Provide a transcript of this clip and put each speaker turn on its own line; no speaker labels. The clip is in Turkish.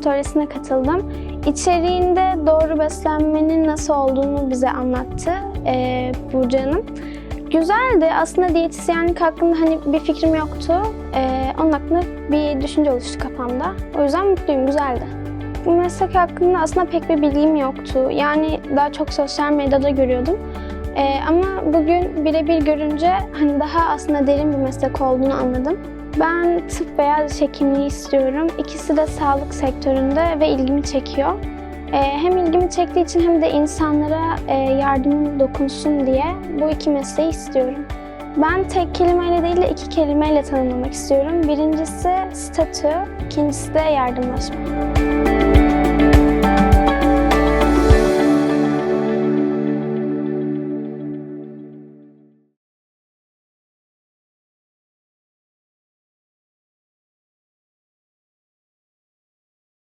atölyesine katıldım. İçeriğinde doğru beslenmenin nasıl olduğunu bize anlattı e, Burcu Hanım. Güzeldi. Aslında diyetisyenlik hakkında hani bir fikrim yoktu. E, onun hakkında bir düşünce oluştu kafamda. O yüzden mutluyum, güzeldi. Bu meslek hakkında aslında pek bir bilgim yoktu. Yani daha çok sosyal medyada görüyordum. Ee, ama bugün birebir görünce hani daha aslında derin bir meslek olduğunu anladım. Ben tıp veya diş hekimliği istiyorum. İkisi de sağlık sektöründe ve ilgimi çekiyor. Ee, hem ilgimi çektiği için hem de insanlara e, yardımım dokunsun diye bu iki mesleği istiyorum. Ben tek kelimeyle değil de iki kelimeyle tanımlamak istiyorum. Birincisi statü, ikincisi de yardımlaşma.